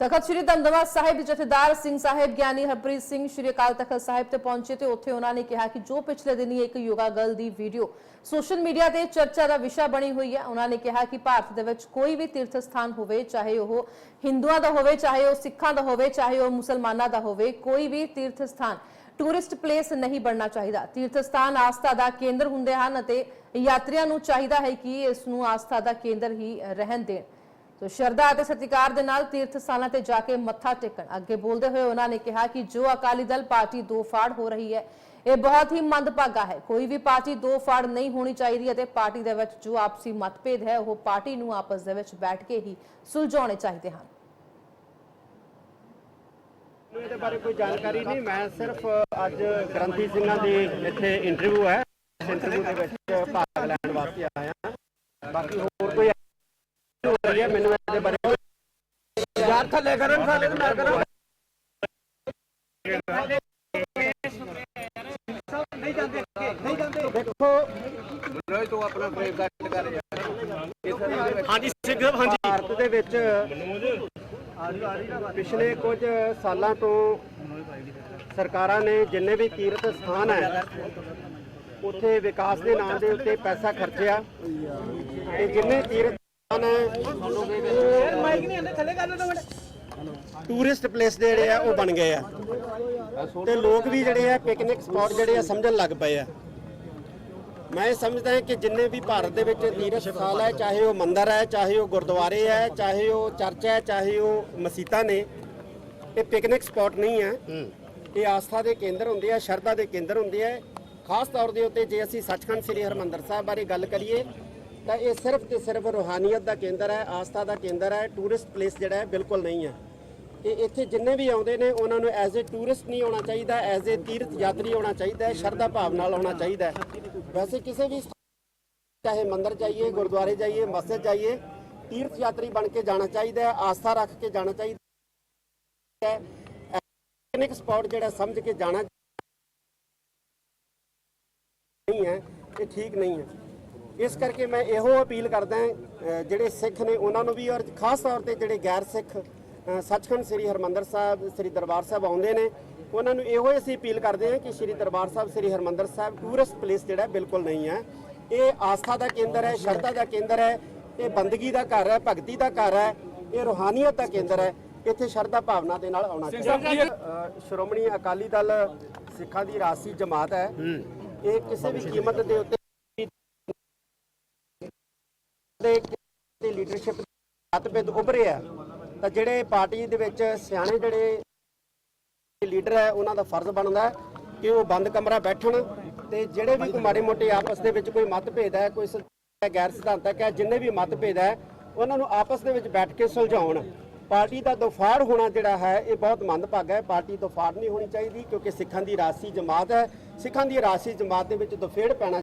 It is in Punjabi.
ਤਖਤ ਸ੍ਰੀ ਦਮਦਮਾ ਸਾਹਿਬ ਜਥੇਦਾਰ ਸਿੰਘ ਸਾਹਿਬ ਗਿਆਨੀ ਹਰਪ੍ਰੀਤ ਸਿੰਘ ਸ੍ਰੀ ਅਕਾਲ ਤਖਤ ਸਾਹਿਬ ਤੇ ਪਹੁੰਚੇ ਤੇ ਉੱਥੇ ਉਹਨਾਂ ਨੇ ਕਿਹਾ ਕਿ ਜੋ ਪਿਛਲੇ ਦਿਨੀ ਇੱਕ ਯੋਗਾ ਗਰਲ ਦੀ ਵੀਡੀਓ ਸੋਸ਼ਲ ਮੀਡੀਆ ਤੇ ਚਰਚਾ ਦਾ ਵਿਸ਼ਾ ਬਣੀ ਹੋਈ ਹੈ, ਉਹਨਾਂ ਨੇ ਕਿਹਾ ਕਿ ਭਾਰਤ ਦੇ ਵਿੱਚ ਕੋਈ ਵੀ ਤੀਰਥ ਸਥਾਨ ਹੋਵੇ, ਚਾਹੇ ਉਹ ਹਿੰਦੂਆਂ ਦਾ ਹੋਵੇ, ਚਾਹੇ ਉਹ ਸਿੱਖਾਂ ਦਾ ਹੋਵੇ, ਚਾਹੇ ਉਹ ਮੁਸਲਮਾਨਾਂ ਦਾ ਹੋਵੇ, ਕੋਈ ਵੀ ਤੀਰਥ ਸਥਾਨ ਟੂਰਿਸਟ ਪਲੇਸ ਨਹੀਂ ਬਣਨਾ ਚਾਹੀਦਾ। ਤੀਰਥ ਸਥਾਨ ਆਸਥਾ ਦਾ ਕੇਂਦਰ ਹੁੰਦੇ ਹਨ ਅਤੇ ਯਾਤਰੀਆਂ ਨੂੰ ਚਾਹੀਦਾ ਹੈ ਕਿ ਇਸ ਨੂੰ ਆਸਥਾ ਦਾ ਕੇਂਦਰ ਹੀ ਰਹਿਣ ਦੇਣ। ਸੋ ਸ਼ਰਧਾ ਅਤੇ ਸਤਿਕਾਰ ਦੇ ਨਾਲ ਤੀਰਥ ਸਥਾਨਾਂ ਤੇ ਜਾ ਕੇ ਮੱਥਾ ਟੇਕਣ। ਅੱਗੇ ਬੋਲਦੇ ਹੋਏ ਉਹਨਾਂ ਨੇ ਕਿਹਾ ਕਿ ਜੋ ਅਕਾਲੀ ਦਲ ਪਾਰਟੀ ਦੋ ਫਾੜ ਹੋ ਰਹੀ ਹੈ, ਇਹ ਬਹੁਤ ਹੀ ਮੰਦਭਾਗਾ ਹੈ। ਕੋਈ ਵੀ ਪਾਰਟੀ ਦੋ ਫਾੜ ਨਹੀਂ ਹੋਣੀ ਚਾਹੀਦੀ ਅਤੇ ਪਾਰਟੀ ਦੇ ਵਿੱਚ ਜੋ ਆਪਸੀ ਮਤਭੇਦ ਹੈ, ਉਹ ਪਾਰਟੀ ਨੂੰ ਆਪਸ ਦੇ ਵਿੱਚ ਬੈਠ ਕੇ ਹੀ ਸੁਲਝਾਉਣੇ ਚਾਹੀਦੇ ਹਨ। ਮੈਨੂੰ ਇਹਦੇ ਬਾਰੇ ਕੋਈ ਜਾਣਕਾਰੀ ਨਹੀਂ। ਮੈਂ ਸਿਰਫ ਅੱਜ ਗ੍ਰੰਥੀ ਸਿੰਘਾਂ ਦੀ ਇੱਥੇ ਇੰਟਰਵਿਊ ਹੈ। ਇਸ ਇੰਟਰਵਿਊ ਦੇ ਵਿੱਚ ਭਾਗ ਲੈਣ ਵਾਸਤੇ ਆਇਆ। ਬਾਕੀ ਹੋਰ ਕੋਈ ਹੋ ਰਹੀ ਹੈ ਮੈਨੂੰ ਇਹਦੇ ਬਾਰੇ ਯਾਰ ਥੱਲੇ ਕਰਨ ਥੱਲੇ ਨਾ ਕਰੋ ਨਹੀਂ ਜਾਂਦੇ ਨਹੀਂ ਜਾਂਦੇ ਦੇਖੋ ਰੋਹਿਤ ਤੂੰ ਆਪਣਾ ਬ੍ਰੇਕ ਕੱਟ ਕਰ। ਯਾਰ ਹਾਂਜੀ ਸਿੰਘ ਹਾਂਜੀ। ਭਾਰਤ ਦੇ ਵਿੱਚ ਪਿਛਲੇ ਕੁਝ ਸਾਲਾਂ ਤੋਂ ਸਰਕਾਰਾਂ ਨੇ ਜਿੰਨੇ ਵੀ ਤੀਰਥ ਸਥਾਨ ਹੈ ਉੱਥੇ ਵਿਕਾਸ ਦੇ ਨਾਮ ਦੇ ਉੱਤੇ ਪੈਸਾ ਖਰਚਿਆ। ਤੇ ਜਿੰਨੇ ਹੈ ਟੂਰਿਸਟ ਪਲੇਸ ਜਿਹੜੇ ਆ, ਉਹ ਬਣ ਗਏ ਆ। ਤੇ ਲੋਕ ਵੀ ਜਿਹੜੇ ਆ ਪਿਕਨਿਕ ਸਪੌਟ ਜਿਹੜੇ ਆ, ਸਮਝਣ ਲੱਗ ਪਏ ਆ। ਮੈਂ ਸਮਝਦਾ ਹਾਂ ਕਿ ਜਿੰਨੇ ਵੀ ਭਾਰਤ ਦੇ ਵਿੱਚ ਤੀਰਥ ਸਥਾਨ ਹੈ ਚਾਹੇ ਉਹ ਮੰਦਿਰ ਹੈ ਚਾਹੇ ਉਹ ਗੁਰਦੁਆਰੇ ਹੈ ਚਾਹੇ ਉਹ ਚਰਚ ਹੈ ਚਾਹੇ ਉਹ ਮਸੀਤਾਂ ਨੇ, ਇਹ ਪਿਕਨਿਕ ਸਪੌਟ ਨਹੀਂ ਹੈ ਇਹ ਆਸਥਾ ਦੇ ਕੇਂਦਰ ਹੁੰਦੇ ਆ, ਸ਼ਰਧਾ ਦੇ ਕੇਂਦਰ ਹੁੰਦੇ ਆ। ਖਾਸ ਤੌਰ ਦੇ ਉੱਤੇ ਜੇ ਅਸੀਂ ਸੱਚਖੰਡ ਸ੍ਰੀ ਹਰਮੰਦਰ ਸਾਹਿਬ ਬਾਰੇ ਗੱਲ ਕਰੀਏ ਤਾਂ ਇਹ ਸਿਰਫ ਤੇ ਸਿਰਫ ਰੂਹਾਨੀਅਤ ਦਾ ਕੇਂਦਰ ਹੈ, ਆਸਥਾ ਦਾ ਕੇਂਦਰ ਹੈ ਟੂਰਿਸਟ ਪਲੇਸ ਜਿਹੜਾ ਹੈ ਬਿਲਕੁਲ ਨਹੀਂ ਹੈ। ਤੇ ਇੱਥੇ ਜਿੰਨੇ ਵੀ ਆਉਂਦੇ ਨੇ, ਉਹਨਾਂ ਨੂੰ ਐਜ਼ ਅ ਟੂਰਿਸਟ ਨਹੀਂ ਆਉਣਾ ਚਾਹੀਦਾ ਐਜ਼ ਅ ਤੀਰਥ ਯਾਤਰੀ ਆਉਣਾ ਚਾਹੀਦਾ ਹੈ, ਸ਼ਰਧਾ ਭਾਵ ਨਾਲ ਆਉਣਾ ਚਾਹੀਦਾ ਹੈ। ਵੈਸੇ ਕਿਸੇ ਵੀ ਚਾਹੇ ਮੰਦਰ ਜਾਈਏ, ਗੁਰਦੁਆਰੇ ਜਾਈਏ, ਮਸਜਿਦ ਜਾਈਏ ਤੀਰਥ ਯਾਤਰੀ ਬਣ ਕੇ ਜਾਣਾ ਚਾਹੀਦਾ ਹੈ, ਆਸਥਾ ਰੱਖ ਕੇ ਜਾਣਾ ਚਾਹੀਦਾ ਹੈ। ਪਿਕਨਿਕ ਸਪੌਟ ਜਿਹੜਾ ਸਮਝ ਕੇ ਜਾਣਾ ਨਹੀਂ ਹੈ, ਇਹ ਠੀਕ ਨਹੀਂ ਹੈ। ਇਸ ਕਰਕੇ ਮੈਂ ਇਹੋ ਅਪੀਲ ਕਰਦਾ ਜਿਹੜੇ ਸਿੱਖ ਨੇ ਉਹਨਾਂ ਨੂੰ ਵੀ ਔਰ ਖਾਸ ਤੌਰ ਤੇ ਜਿਹੜੇ ਗੈਰ ਸਿੱਖ ਸੱਚਖੰਡ ਸ੍ਰੀ ਹਰਮੰਦਰ ਸਾਹਿਬ ਸ੍ਰੀ ਦਰਬਾਰ ਸਾਹਿਬ ਆਉਂਦੇ ਨੇ ਉਹਨਾਂ ਨੂੰ ਇਹੋ ਹੀ ਅਸੀਂ ਅਪੀਲ ਕਰਦੇ ਹਾਂ ਕਿ ਸ੍ਰੀ ਦਰਬਾਰ ਸਾਹਿਬ ਸ੍ਰੀ ਹਰਮੰਦਰ ਸਾਹਿਬ ਟੂਰਿਸਟ ਪਲੇਸ ਜਿਹੜਾ ਬਿਲਕੁਲ ਨਹੀਂ ਹੈ। ਇਹ ਆਸਥਾ ਦਾ ਕੇਂਦਰ ਹੈ ਸ਼ਰਧਾ ਦਾ ਕੇਂਦਰ ਹੈ ਇਹ ਬੰਦਗੀ ਦਾ ਘਰ ਹੈ ਭਗਤੀ ਦਾ ਘਰ ਹੈ ਇਹ ਰੂਹਾਨੀਅਤ ਦਾ ਕੇਂਦਰ ਹੈ ਇੱਥੇ ਸ਼ਰਧਾ ਭਾਵਨਾ ਦੇ ਨਾਲ ਆਉਣਾ ਚਾਹੀਦਾ। ਸ਼੍ਰੋਮਣੀ ਅਕਾਲੀ ਦਲ ਸਿੱਖਾਂ ਦੀ ਰਾਸੀ ਜਮਾਤ ਹੈ। ਇਹ ਕਿਸੇ ਵੀ ਕੀਮਤ ਦੇ ਉੱਤੇ ਦੇ ਦੀ ਲੀਡਰਸ਼ਿਪ ਮਤਭੇਦ ਉੱਭਰੇ ਆ, ਤਾਂ ਜਿਹੜੇ ਪਾਰਟੀ ਦੇ ਵਿੱਚ ਸਿਆਣੇ ਜਿਹੜੇ ਲੀਡਰ ਹੈ, ਉਹਨਾਂ ਦਾ ਫਰਜ਼ ਬਣਦਾ ਕਿ ਉਹ ਬੰਦ ਕਮਰਾ ਬੈਠਣ ਤੇ ਜਿਹੜੇ ਵੀ ਕੋਈ ਮਾੜੇ ਮੋਟੇ ਆਪਸ ਦੇ ਵਿੱਚ ਕੋਈ ਮਤਭੇਦ ਹੈ, ਕੋਈ ਗੈਰ ਸਿਧਾਂਤਕ ਹੈ, ਜਿੰਨੇ ਵੀ ਮਤਭੇਦ ਹੈ, ਉਹਨਾਂ ਨੂੰ ਆਪਸ ਦੇ ਵਿੱਚ ਬੈਠ ਕੇ ਸੁਲਝਾਉਣ। ਪਾਰਟੀ ਦਾ ਦਫਾੜ ਹੋਣਾ ਜਿਹੜਾ ਹੈ, ਇਹ ਬਹੁਤ ਮੰਦਭਾਗਾ ਹੈ। ਪਾਰਟੀ ਦਫਾੜ ਨਹੀਂ ਹੋਣੀ ਚਾਹੀਦੀ ਕਿਉਂਕਿ ਸਿੱਖਾਂ ਦੀ ਰਾਸੀ ਜਮਾਤ ਹੈ। ਸਿੱਖਾਂ ਦੀ ਰਾਸੀ ਜਮਾਤ ਦੇ ਵਿੱਚ ਦਫੇੜ ਪੈਣਾ